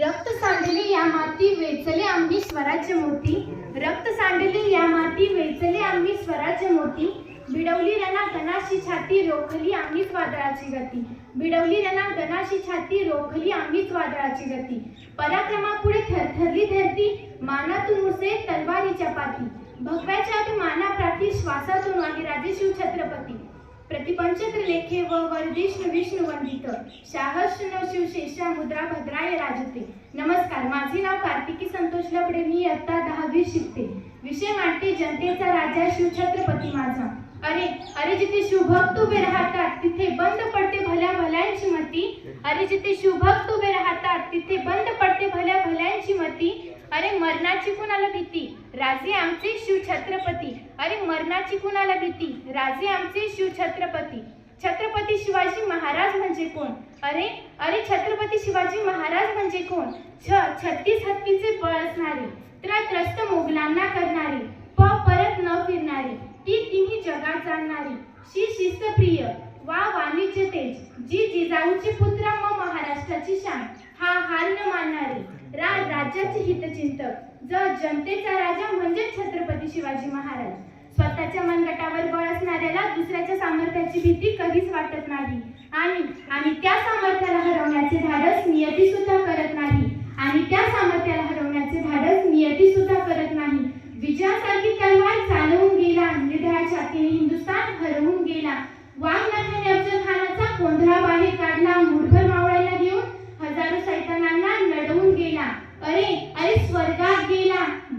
रक्त सांडले या माती वेचले आम्ही स्वराज्य मोती. रक्त सांडले या माती वेचले आम्ही स्वराज्य मोती. बिडवली रणा गणाशी छाती रोखली आम्हीच वादळाची गती. बिडवली रणा गणाशी छाती रोखली आम्हीच वादळाची गती. पराक्रमापुढे थरथरली धरती मानातून मुसे तलवारीच्या पाती भगव्याच्या माना प्राती श्वासातून आणि राजे शिव छत्रपती. प्रतिपंचत्र लेखे व वर्धिष्णु विष्णु वंदित. शाहर्षण शिवशेषा मुद्रा भद्राय राजते. नमस्कार माझे नाव कार्तिकी संतोष लपडे. मी इयत्ता दहावी शिकते. विषय मांडते जनतेचा राजा शिव छत्रपती माझा. अरे अरे जिथे शिवभक्त उभे राहतात तिथे बंद पडते भल्या भल्यांची मती. अरे जिथे शिवभक्त उभे राहतात तिथे बंद पडते भल्या भल्यांची मती. अरे मरणाची कुणाला भीती? राजे आमचे शिव छत्रपती अरे मरणाची कुणाला भीती? राजे आमचे शिव छत्रपती छत्रपती शिवाजी महाराज म्हणजे कोण? अरे अरे छत्रपती शिवाजी महाराज म्हणजे कोण? छ छत्तीस हत्तीचे बळ असणारे त्रस्त मोगलांना करणारे प परत न फिरणारे ती तिन्ही जगात जाणणारी. शी शिस्तप्रिय वा वाणिज्य तेज जी जिजाऊची पुत्र म महाराष्ट्राची शान. हा हार न मानणारे रा राज्याचे हितचिंतक. ज जनतेचा राजा म्हणजे छत्रपती शिवाजी महाराज. स्वतःच्या मनगटावर बळ असणाऱ्याला दुसऱ्याच्या सामर्थ्याची भीती कधीच वाटत नाही. आणि आणि त्या सामर्थ्याला हरवण्याचे धाडस नियती सुद्धा करत नाही. आणि त्या सामर्थ्याला हरवण्याचे धाडस नियती सुद्धा करत नाही. विजयासारखी तलवार चालवून गेला निर्धार तिने हिंदुस्थान हरवून गेला. वाघ नखाने अफजल खानाचा कोंधळा बाहेर काढला मुठभर मावळायला घेऊन हजारो सैतानांना लढवून गेला. अरे अरे स्वर्ग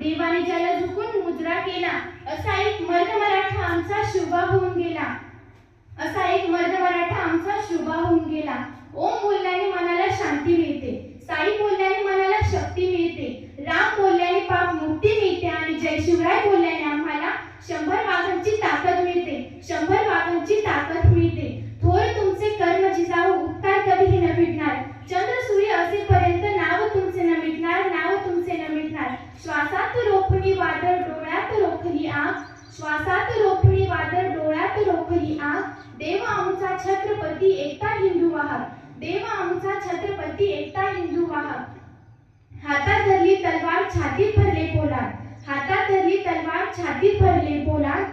देवाने ज्याला झुकून मुजरा केला असा एक मर्द मराठा आमचा शुभा होऊन गेला. असा एक मर्द मराठा आमचा शुभा होऊन गेला. ओम बोलल्याने मनाला शांती मिळते साई बोलल्याने मनाला शक्ती मिळते राम बोलल्याने पाप मुक्ती मिळते आणि जय शिवराय बोलल्याने आम्हाला शंभर वाघांची ताकद मिळते शंभर वाघांची ताकद मिळते थोर तुमचे कर्म जिजाऊ उपकार कधीही न मिटणार चंद्र सूर्य असेपर्यंत नाव तुमचे न मिटणार नाव तुमचे न मिटणार श्वासात रोखणी वादळ डोळ्यात रोखली आग श्वासात रोखणी वादळ डोळ्यात रोखली आग देव आमचा छत्रपती एकटा हिंदू वाहक देव आमचा छत्रपती एकटा हिंदू वाहक. हातात धरली तलवार छातीत भरले पोलाद. हातात धरली तलवार छातीत भरले पोलाद.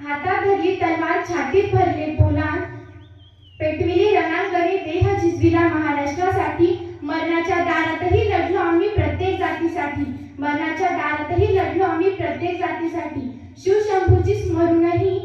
हातात धरली तलवार छातीत भरले पोलाद. पेटविली रणांगणे देह झिजविला महाराष्ट्रासाठी. मरणाच्या दारातही लढलो आम्ही प्रत्येक जातीसाठी. मरणाच्या दारातही लढलो आम्ही प्रत्येक जातीसाठी. शिवशंभूची स्मरणही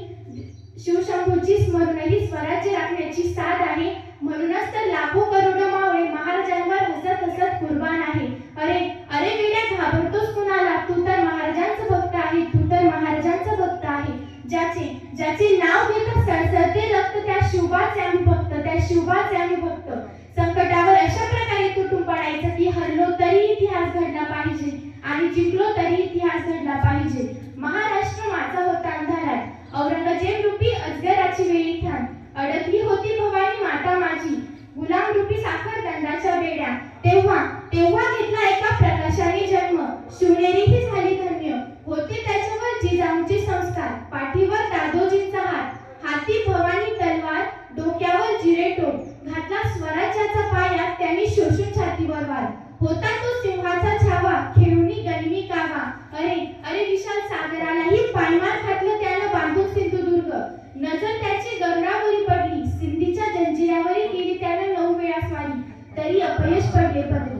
शिवशंभूची स्मरणही स्वराज्य राखण्याची साथ आहे. म्हणूनच तर लाखो करोडो मावळे महाराजांवर हसत हसत कुर्बान आहे. अरे अरे वेड्या घाबरतोस कुणाला तू तर महाराजांचं भक्त आहे तू तर महाराजांचं भक्त आहे ज्याचे ज्याचे नाव घेतात सळसळते रक्त त्या शिवबाचे आम्ही भक्त त्या शिवबाचे आम्ही भक्त संकटावर अशा प्रकारे तुटून पडायचं की हरलो तरी इतिहास घडला पाहिजे आणि जिंकलो तरी इतिहास घडला पाहिजे महाराष्ट्र माझा होता अंधारात औरंगजेब रूपी अजगराची वेळी ठाण अडकली होती भवानी माता माझी गुलाम रूपी साखर दंडाच्या वेड्या तेव्हा तेव्हा घेतला एका प्रकाशाने जन्म शिवनेरी ही झाली धन्य होते त्याच्यावर जिजाऊंचे संस्कार पाठीवर दादोजींचा हात हाती भवानी तलवार डोक्यावर जिरेटो घातला स्वराज्याचा पाया त्यांनी शोषून छातीवर वार. होता तो सिंहाचा छावा खेळूनी गनिमी कावा. अरे अरे विशाल सागरालाही पायमार घातलं त्यानं बांधून सिंधुदुर्ग. नजर त्याची गगनावरी पडली सिंधीच्या जंजिरावरी गेली त्यानं नऊ वेळा स्वारी. तरी अपयश पडले पदरी.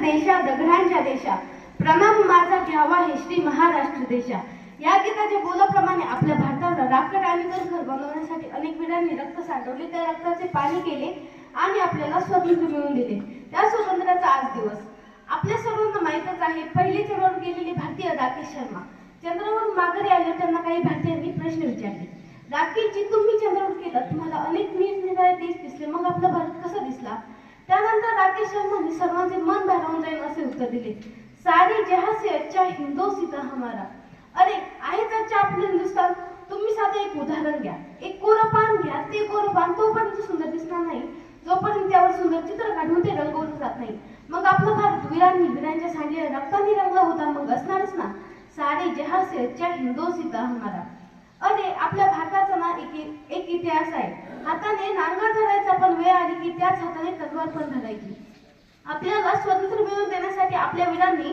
देशा दगडांच्या देशा. प्रणाम माझा घ्यावा हे श्री महाराष्ट्र देशा. या गीताच्या बोलाप्रमाणे आपल्या भारताला राखड आणि घर बनवण्यासाठी अनेक वीरांनी रक्त सांडवले. त्या रक्ताचे पाणी केले आणि आपल्याला स्वातंत्र्य मिळवून दिले. त्या स्वातंत्र्याचा आज दिवस. आपल्या सर्वांना माहीतच आहे पहिले चंद्रावर गेलेले भारतीय राकेश शर्मा. चंद्रावर माघारी आले त्यांना काही भारतीयांनी प्रश्न विचारले. राकेशजी तुम्ही चंद्रावर गेलात तुम्हाला अनेक निरनिराळे देश दिसले. मग आपला भारत कसा दिसला? त्यानंतर राकेश शर्मांनी सर्वांचे मन भारावून जाईल असे उत्तर दिले. सारे जहां से अच्छा हिंदोसिता हमारा. अरे आहे अच्छा आपलं हिंदुस्थान तुम्ही साधं एक उदाहरण घ्या. एक कोरं पान घ्या. ते कोरं पान तोपर्यंत सुंदर दिसणार नाही. जोपर्यंत त्यावर सुंदर चित्र काढून ते रंगवलं जात नाही. मग आपला भारत वीरांनी वीरांच्या सांडलेल्या रक्तानी रंगला होता मग असणारच ना. सारे जहां से अच्छा हिंदोसिता हमारा अरे आपल्या भारताचा ना एक इतिहास आहे. हाताने नांगर धरायचा पण वेळ आली की त्याच हाताने तलवार पण धरायची. आपल्याला स्वातंत्र्य मिळवून देण्यासाठी आपल्या वीरांनी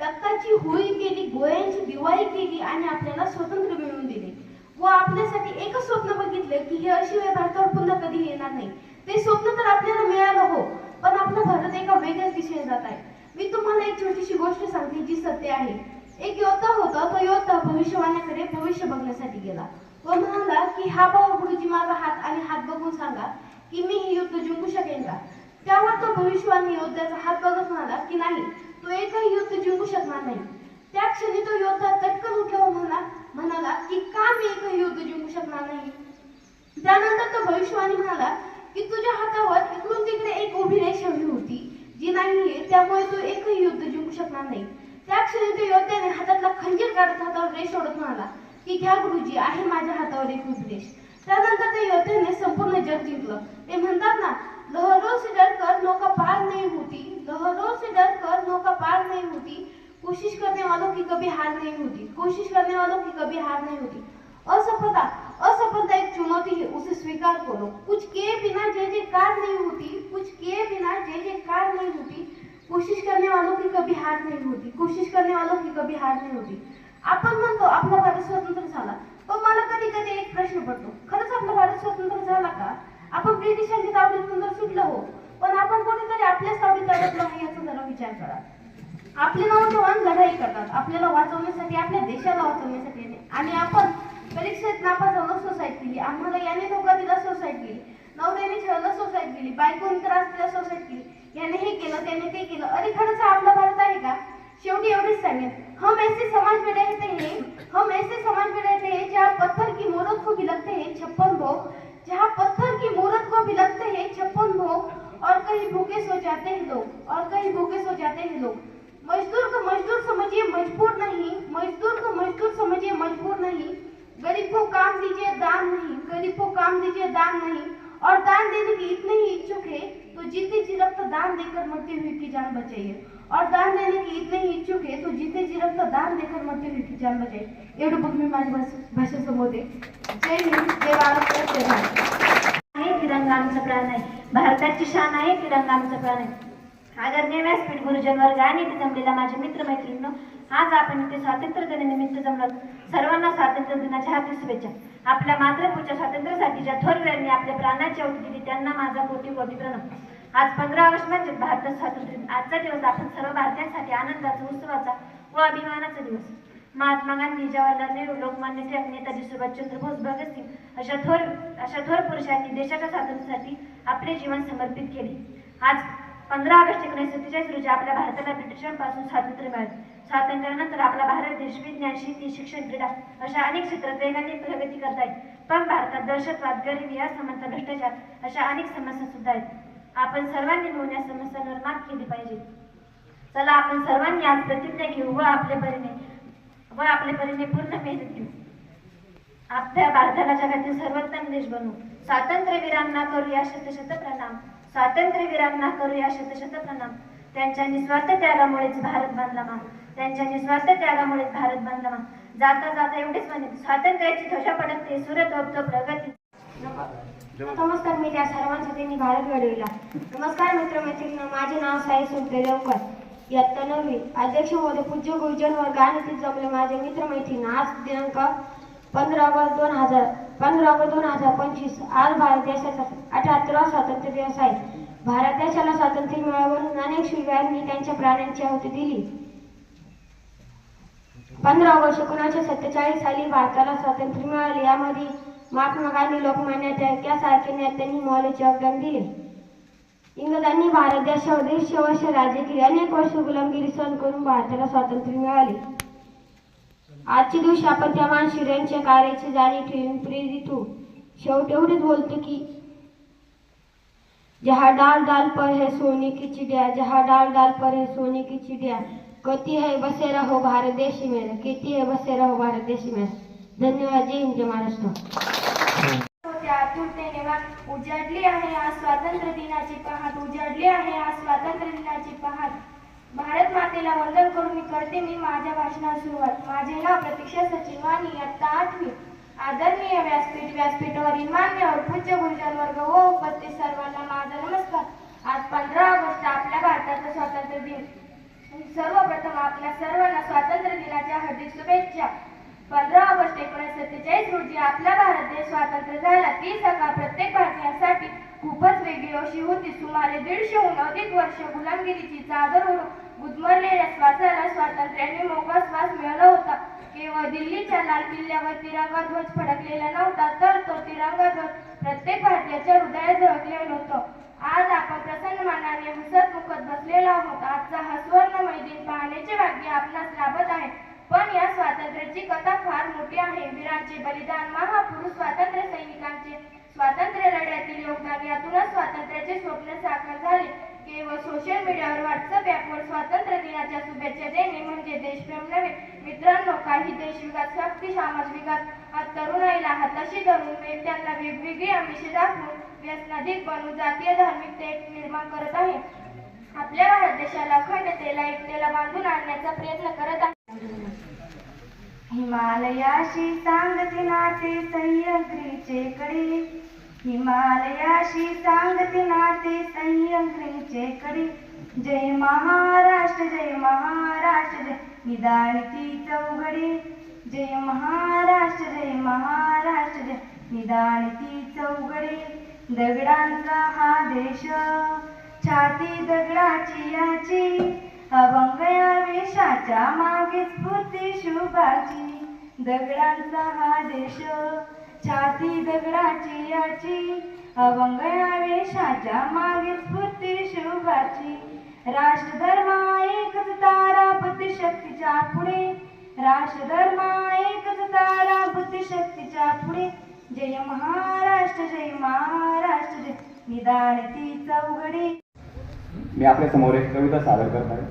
रक्ताची होळी केली गोळ्यांची दिवाळी केली आणि आपल्याला स्वतंत्र मिळवून दिले. व आपल्यासाठी एकच स्वप्न बघितले की हे अशी वेळ भारतावर पुन्हा कधी येणार नाही. ते स्वप्न तर आपल्याला मिळालं हो पण आपला भारत एका वेगळ्याच दिशेने जात आहे. मी तुम्हाला एक छोटीशी गोष्ट सांगते जी सत्य आहे. एक योद्धा होता तो योद्धा भविष्यवाण्याकडे भविष्य बघण्यासाठी गेला. व म्हणाला की हा भाऊ गुरुजी माझा हात आणि हात बघून सांगा की मी हे युद्ध जिंकू शकेन का? त्यावर तो भविष्यवाणी योद्ध्याचा हात बघत म्हणाला की नाही तो एकही युद्ध जिंकू शकणार नाही. त्या क्षणी तो योद्धा तटकन उठला व म्हणा म्हणाला की का मी एकही युद्ध जिंकू शकणार नाही? त्यानंतर तो भविष्यवाणी म्हणाला की तुझ्या हातावर इकडून तिकडे एक उभी रेषा हवी होती जी नाहीये त्यामुळे तू एकही युद्ध जिंकू शकणार नाही. त्या क्षणी तो योद्ध्याने हातातला खंजीर काढत हातावर रेष ओढत म्हणाला की घ्या गुरुजी आहे माझ्या हातावर एक उभी रेष. त्यानंतर त्या योद्ध्याने संपूर्ण जग जिंकलं. ते म्हणतात ना लहरों से डरकर नौका पार नहीं होती लहरों से डरकर नौका पार नहीं होती। कोशिश करने वालों की कभी हार नहीं होती, कोशिश करने वालों की कभी हार नहीं होती। असफलता असफलता एक चुनौती है, उसे स्वीकार करो। कुछ किए बिना जय जयकार नहीं होती, कुछ किए बिना जय जयकार नहीं होती। कोशिश करने वालों की कभी हार नहीं होती, कोशिश करने वालों की कभी हार नहीं होती। आपण म्हणतो आपला भारत स्वतंत्र झाला। पण मला कधी कधी एक प्रश्न पडतो, खरंच आपला भारत स्वतंत्र झाला का? आपण ब्रिटिशांची तावडीतून तर सुटलो हो. पण आपण कोणीतरी आपल्याच तावडीत अडकलो आहे याचा जरा विचार करा. आपले नौजवान लढाई करतात. आपल्याला वाचवण्यासाठी आपल्या देशाला वाचवण्यासाठी आणि आपण परीक्षेत नापास झालो सोसाईट केली आम्हाला याने धोका दिला सोसाईट केली नवऱ्याने छळलं सोसाईट केली बायकोने त्रास दिला सोसाईट केली याने हे केलं त्याने ते केलं. अरे खरंच आपला भारत आहे का? शेवटी एवढेच सांगेन. हम ऐसे समाज में रहते हैं. हम ऐसे समाज में रहते हैं जहाँ पत्थर की मोरत को भी लगते हैं छप्पन भोग जहाँ पत्थर की मूर्त को भी लगते हैं, छप्पन भोग, और कहीं भूखे सो जाते हैं लोग, और कहीं भूखे सो जाते हैं लोग। मजदूर को मजदूर समझिए मजबूर नहीं, मजदूर को मजदूर समझिए मजबूर नहीं। गरीब को काम दीजिए दान नहीं, गरीब को काम दीजिए दान नहीं, और दान देने की इतने ही इच्छुक है तो जीते जी रक्त दान देकर मरते हुए की जान बचाइए। और दान देने की इतने ही इच्छुक है तो जीते जी रक्त दान देकर मरते हुए की जान बचाइए एवढं बघ मी माझ्या भाष- भाषेसमोर जय हिंद जय भारत जय भारत। आहे तिरंगा आमचा प्राण आहे भारताची शान आहे तिरंगा आमचा प्राण आहे. आदरणीय व्यासपीठ गुरुजन वर्ग आणि इथे जमलेला माझे मित्र मैत्रिणींनो आज आपण इथे स्वातंत्र्य दिनानिमित्त जमलो सर्वांना स्वातंत्र्य दिनाच्या हार्दिक शुभेच्छा. आपल्या मातृभूच्या स्वातंत्र्यासाठी ज्या थोर वीरांनी आपल्या प्राणाची आहुती दिली त्यांना माझा कोटी कोटी प्रणाम. आज पंधरा ऑगस्ट म्हणजे भारतात स्वातंत्र्य दिन. आजचा दिवस आपण सर्व भारतीयांसाठी आनंदाचा उत्सवाचा व अभिमानाचा दिवस. महात्मा गांधी जवाहरलाल नेहरू लोकमान्य टिळक नेताजी सुभाषचंद्र बोस भगतसिंग अशा थोर अशा थोर पुरुषांनी देशाच्या स्वातंत्र्यासाठी आपले जीवन समर्पित केले. आज पंधरा ऑगस्ट एकोणीसशे सत्तेचाळीस रोजी आपल्या भारताला ब्रिटिशांपासून स्वातंत्र्य मिळाले. स्वातंत्र्यानंतर आपला भारत देश विज्ञान शेती शिक्षण क्रीडा अशा अनेक क्षेत्रात वेगाने प्रगती करत आहे पण भारतात दहशतवाद गरिबी असमानता भ्रष्टाचार अशा अनेक समस्या सुद्धा आहेत. आपण सर्वांनी मिळून या समस्यांवर मात केली पाहिजे. चला आपण सर्वांनी आज प्रतिज्ञा घेऊ व आपले परीने व आपले परीने पूर्ण मेहनत घेऊ. आपल्या भारताला जगातील सर्वोत्तम देश बनवू स्वातंत्र्यवीरांना करूया शतशत प्रणाम स्वातंत्र्यवीरांना करूया शतशत प्रणाम त्यांच्या निस्वार्थ त्यागामुळेच भारत बांधला मा. त्यांच्या निस्वार्थ त्यागामुळेच भारत बांधला मा. जाता जाता एवढेच म्हणे स्वातंत्र्याची ध्वजा पडकते सुरत ओपतो प्रगती. नमस्कार मी त्या सर्वांसाठी मी भारत घडविला. नमस्कार मित्रमैत्रिणी माझे नाव साई सुटले देवकर. इयत्ता नववी. अध्यक्ष मोदी पूज्य गुरुजन वर्ग आणि जमले माझे मित्रमैत्रिणी. आज दिनांक पंधरा ऑगस्ट दोन हजार पंधरा ऑगस्ट दोन हजार पंचवीस. आज भारत देशाचा अठ्याहत्तरावा स्वातंत्र्य दिवस आहे. भारत देशाला स्वातंत्र्य मिळावरून अनेक शूरवीरांनी त्यांच्या प्राण्यांची आहुती दिली. पंधरा ऑगस्ट एकोणीसशे सत्तेचाळीस साली भारताला स्वातंत्र्य मिळाले. यामध्ये महात्मा गांधी लोकमान्य टिळक्यासारखे नेत्यांनी मोलाचे योगदान दिले. इंग्रजांनी भारत देशावर दीडशे वर्ष राज्य केले. अनेक वर्ष गुलामगिरी सहन करून भारताला स्वातंत्र्य मिळाले. आजच्या दिवशी आपण त्या मानशिऱ्यांच्या कार्याची जाणीव ठेवून प्रेरित होऊ. शेवट एवढेच बोलतो की जहा डाल डाल पर है सोने की चिड़िया जहा डाल डाल पर है सोने की चिड़िया कती है बसे रहो भारत देश मेरा किती है बसे रहो भारत देश मेरा. धन्यवाद जय हिंद महाराष्ट्र. आतुरतेने वा- उजाडली आहे आज स्वातंत्र्य दिनाची पहाट. उजाडली आहे आज स्वातंत्र्य दिनाची पहाट. भारत मातेला वंदन करून मी करते मी माझ्या भाषणाला सुरुवात. माझे नाव प्रतीक्षा सचिन वाणी इयत्ता आठवी. आदरणीय व्यासपीठ व्यासपीठावरील समकालीन मान्यवर पूज्य गुरुजन वर्ग व उपस्थित सर्व माझा नमस्कार आज पंधरा ऑगस्ट आपल्या भारताचा स्वातंत्र्य दिन सर्वप्रथम आपल्या सर्वांना स्वातंत्र्य दिनाच्या हार्दिक शुभेच्छा पंधरा ऑगस्ट एकोणीसशे सत्तेचाळीस रोजी आपला भारत देश स्वातंत्र्य झाला ती सकाळ प्रत्येक भारतीयासाठी खूपच वेगळी अशी होती सुमारे दीडशेहून अधिक वर्ष गुलामगिरीची चादर ओढून गुदमरलेल्या श्वासाला स्वातंत्र्याने मोकळा श्वास मिळाला होता. केवळ दिल्लीच्या लाल किल्ल्यावर तिरंगा ध्वज फडकलेला नव्हता तर तो तिरंगा ध्वज प्रत्येक भारतीयाच्या हृदयात झळकलेलं होतं. आज आपण प्रसन्न मानाने हसत मुखत बसलेलो आहोत. आजचा हा सुवर्णमय दिन पाहण्याचे भाग्य आपणास लाभत आहे. पण या स्वातंत्र्याची कथा फार मोठी आहे. वीरांचे बलिदान महापुरुष स्वातंत्र्य सैनिकांचे स्वातंत्र्य लढ्यातील योगदान यातूनच स्वातंत्र्याचे स्वप्न साकार झाले. केवळ सोशल मीडियावर व्हॉट्सअप ॲपवर स्वातंत्र्य दिनाच्या शुभेच्छा देणे म्हणजे देशप्रेम नव्हे. मित्रांनो काही देश विकास शक्ती समाज विकास तरुणाईला हाताशी धरून त्यांना वेगवेगळी आमिषे दाखवून व्यसनाधिक बनवून जातीय धार्मिक ते निर्माण करत आहे. आपल्या भारत देशाला अखंडतेला एकतेला बांधून आणण्याचा प्रयत्न करत आहे. हिमालयाशी सांगते नाते सह्याद्रीचे कडे हिमालयाशी सांगते नाते सह्याद्रीचे कडे जय महाराष्ट्र जय महाराष्ट्र जय निदानिती चौघडे. जय महाराष्ट्र जय महाराष्ट्र जय निदानिती चौघडे. दगडांचा हा देश छाती दगडाची याची. अभंग या वेशाच्या मागे स्फूर्ती शुभाची. दगडांचा हा देश छाती दगडाची याची. अभंग या वेशाच्या मागे स्फूर्ती शुभाची. राष्ट्रधर्म एकच तारा बुद्धिशक्तीच्या पुढे. राष्ट्रधर्मा एकच तारा बुद्धिशक्तीच्या पुढे. जय महाराष्ट्र जय महाराष्ट्र जय. निदान ती चौघडी. मी आपल्यासमोर एक कविता सादर करत आहे.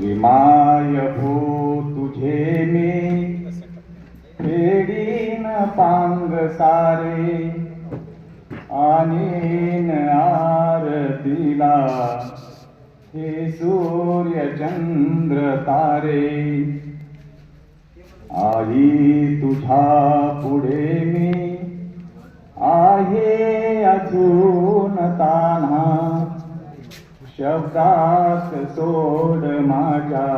विमाय भू तुझे मी फेडीन पांग सारे आणीन आरतीला हे सूर्य चंद्र तारे. आई तुझ्या पुढे मी. आहे अजून तान्हा शब्दात सोड माझ्या.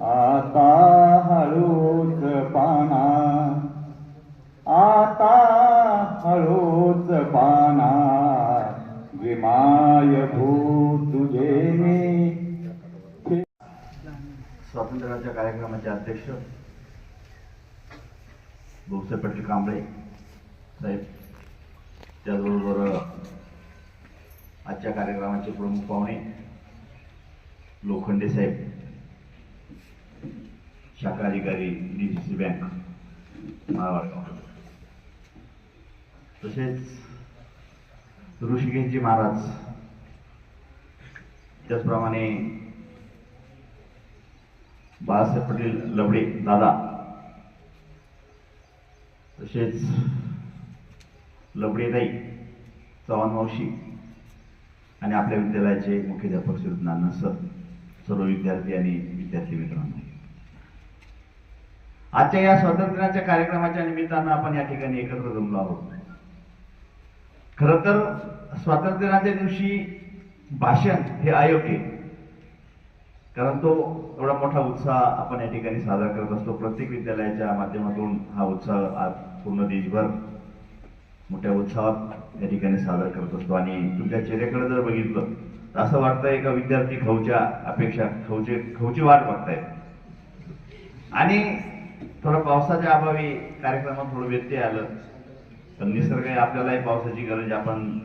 आता हळूच पाना. आता हळूच पाना. विमाय भू तुझे मी. स्वातंत्र्याच्या कार्यक्रमाचे अध्यक्ष भाऊसाहेब पाटील कांबळे साहेब त्याचबरोबर आजच्या कार्यक्रमाचे प्रमुख पाहुणे लोखंडे साहेब शाखा अधिकारी D C C bank Maharashtra तसेच ऋषिकेशजी महाराज त्याचप्रमाणे बाळासाहेब पाटील लबडे दादा तसेच लबडेताई चव्हाण मावशी आणि आपल्या विद्यालयाचे मुख्याध्यापक श्री नाना सर सर्व विद्यार्थी आणि विद्यार्थी मित्रांनो. आजच्या या स्वातंत्र्याच्या कार्यक्रमाच्या निमित्तानं आपण या ठिकाणी एकत्र जमलो आहोत. खरं तर स्वातंत्र्याच्या दिवशी भाषण हे अयोग्य कारण तो एवढा मोठा उत्साह आपण या ठिकाणी साजरा करत असतो. प्रत्येक विद्यालयाच्या माध्यमातून हा उत्साह आज पूर्ण देशभर मोठ्या उत्साहात या ठिकाणी साजरा करत असतो. आणि तुमच्या चेहऱ्याकडे जर बघितलं तर असं वाटतंय का विद्यार्थी खवच्या अपेक्षा खवचे खवची वाट बघतायत? आणि थोडं पावसाच्या अभावी कार्यक्रमात थोडं व्यत्यय आलं तर निसर्ग आपल्यालाही पावसाची गरज आपण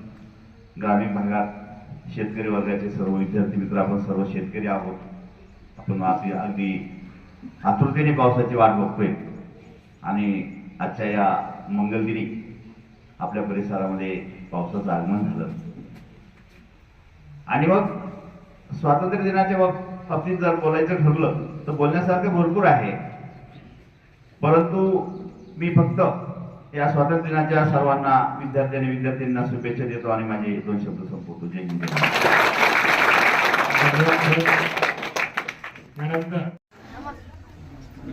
ग्रामीण भागात शेतकरी वर्गाचे सर्व विद्यार्थी मित्र आपण सर्व शेतकरी आहोत. आपण अगदी अगदी आतुरतेने पावसाची वाट बघतोय. आणि आजच्या या मंगलगिरी आपल्या परिसरामध्ये पावसाचं आगमन झालं. आणि मग स्वातंत्र्य दिनाच्या बाब- बाबतीत जर बोलायचं ठरलं तर बोलण्यासारखं भरपूर आहे. परंतु मी फक्त या स्वातंत्र्य दिनाच्या सर्वांना विद्यार्थी आणि विद्यार्थ्यांना शुभेच्छा देतो आणि माझे दोन शब्द संपवतो. जय हिंद.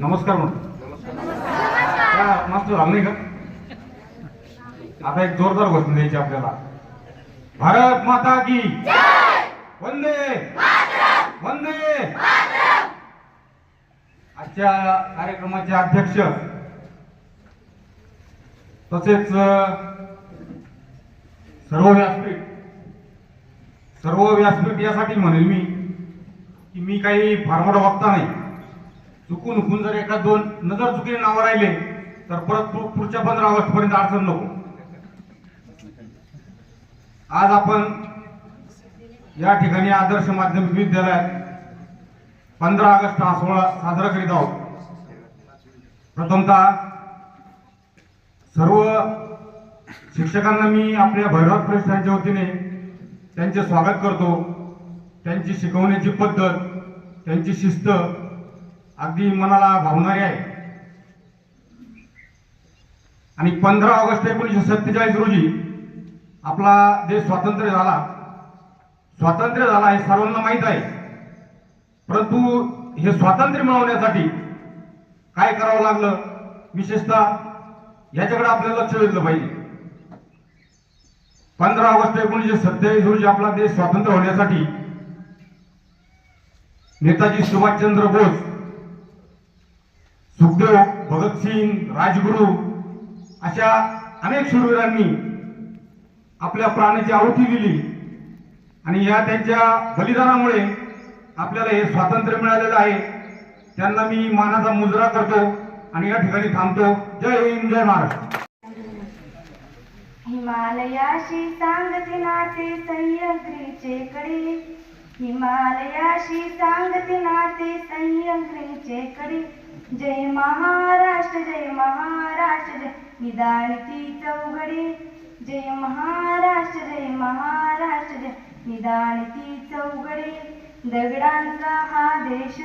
नमस्कार. म्हणतो मास्टर झालं नाही का? आता एक जोरदार घोषणा द्यायची आपल्याला. भारत माता की वंदे! वंदे! आजच्या कार्यक्रमाचे अध्यक्ष तसेच सर्व व्यासपीठ सर्व व्यासपीठ यासाठी म्हणेल मी की मी काही फार मोठा वक्ता नाही. चुकून हुकून जर एका दोन नजर चुकीने नावं राहिले तर परत पुढच्या पंधरा ऑगस्ट पर्यंत अडचण नको. आज आपण या ठिकाणी आदर्श माध्यमिक विद्यालयात पंधरा ऑगस्ट हा सोहळा साजरा करीत आहोत. प्रथमतः सर्व शिक्षकांना मी आपल्या भैरव प्रेष्ठांच्या वतीने त्यांचे स्वागत करतो. त्यांची शिकवण्याची पद्धत त्यांची शिस्त अगदी मनाला भावणारी आहे. आणि पंधरा ऑगस्ट एकोणीसशे सत्तेचाळीस रोजी आपला देश स्वातंत्र्य झाला. स्वातंत्र्य झाला हे सर्वांना माहीत आहे. परंतु हे स्वातंत्र्य मिळवण्यासाठी काय करावं लागलं? विशेषतः याच्याकडे आपल्याला लक्ष वेधलं पाहिजे. पंधरा ऑगस्ट एकोणीसशे सत्तेचाळीस रोजी आपला देश स्वातंत्र्य होण्यासाठी नेताजी सुभाषचंद्र बोस सुखदेव भगतसिंग राजगुरू अशा अनेक शूरवीरांनी आपल्या प्राणाची आहुती दिली. आणि या त्यांच्या बलिदानामुळे आपल्याला हे स्वातंत्र्य मिळालेलं आहे. त्यांना मी मानाचा मुजरा करतो आणि या ठिकाणी थांबतो. जय हिंद जय महाराष्ट्र. हिमालयाशी सांगते नाते सह्याद्रीचे कडे. हिमालयाशी सांगते नाते सह्याद्रीचे कडे. जय महाराष्ट्र जय महाराष्ट्र जय निदान ती जय महाराष्ट्र जय महाराष्ट्र जय निदान चौघडी. दगडांचा हा देश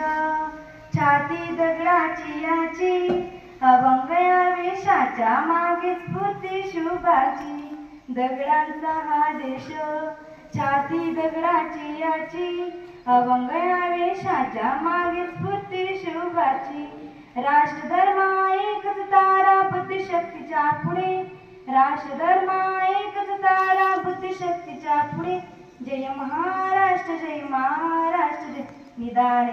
छाती दगडाची याची अभंग या वेशाच्या मागे स्फूर्ती शुभाची. दगडांचा हा देश छाती दगडाची याची अभंग या वेशाच्या मागे स्फूर्ती शुभाची. राष्ट्रधर्मा एकच तारा बुद्धिशक्तीच्या पुढे. राष्ट्रधर्मा एकच तारा बुद्धिशक्तीच्या पुढे. जय महाराष्ट्र जय महाराष्ट्र जय. निदान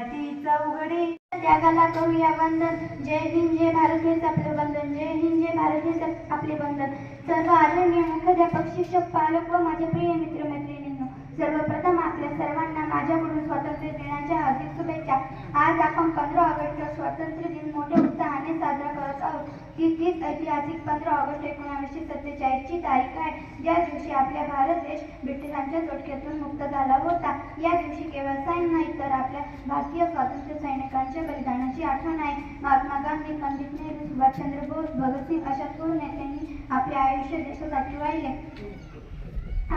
चौघडी. त्यागाला करूया वंदन. जय हिंद जय भारत हेच आपले बंधन जय हिंद जय भारत हेच आपले बंधन सर्व आदरणीय मुख्याध्यापक शिक्षक पालक व माझे प्रिय मित्र मैत्री सर्वप्रथम आपल्या सर्वांना माझ्याकडून स्वातंत्र्य दिनाच्या हार्दिक शुभेच्छा. आज आपण पंधरा ऑगस्ट स्वातंत्र्य दिन मोठ्या उत्साहाने साजरा करत आहोत. ती तीच ऐतिहासिक पंधरा ऑगस्ट एकोणावीसशे सत्तेचाळीसची तारीख आहे. ज्या दिवशी आपला भारत देश ब्रिटिशांच्या जोडक्यातून मुक्त झाला होता. या दिवशी केवळ सैन्य नाही तर आपल्या भारतीय स्वातंत्र्य सैनिकांच्या बलिदानाची आठवण आहे. महात्मा गांधी पंडित नेहरू सुभाषचंद्र बोस भगतसिंग अशा थोर नेत्यांनी आपले आयुष्य देशासाठी वाहिले.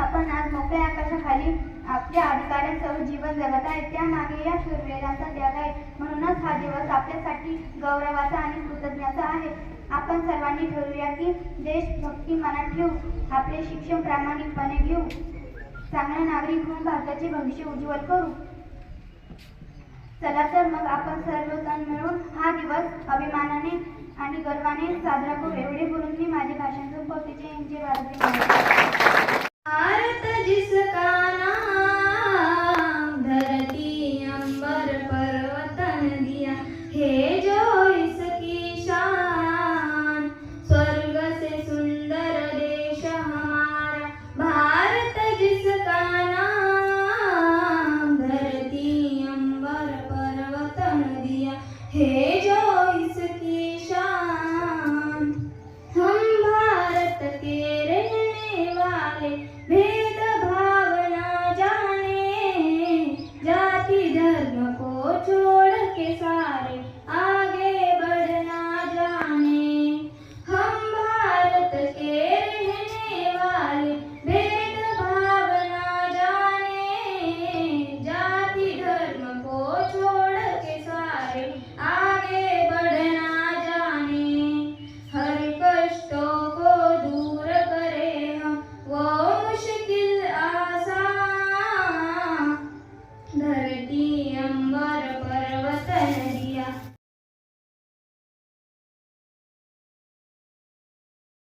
आपण आज मोकळ्या आकाशाखाली आपल्या अधिकाऱ्यांसह जीवन जगत आहे. त्यामागे या शूरवीरांचा त्याग आहे म्हणूनच हा दिवस आपल्यासाठी गौरवाचा आणि कृतज्ञाचा आहे. आपण सर्वांनी ठरवूया की देशभक्ती मनात ठेवू आपले शिक्षण प्रामाणिकपणे घेऊ. चांगला नागरिक होऊन भारताचे भविष्य उज्ज्वल करू. चला तर मग आपण सर्वजण मिळून हा दिवस अभिमानाने आणि गर्वाने साजरा करू. एवढे बोलून मी माझे भाषण संपवते. जय हिंद, जय भारत. Yeah, meu.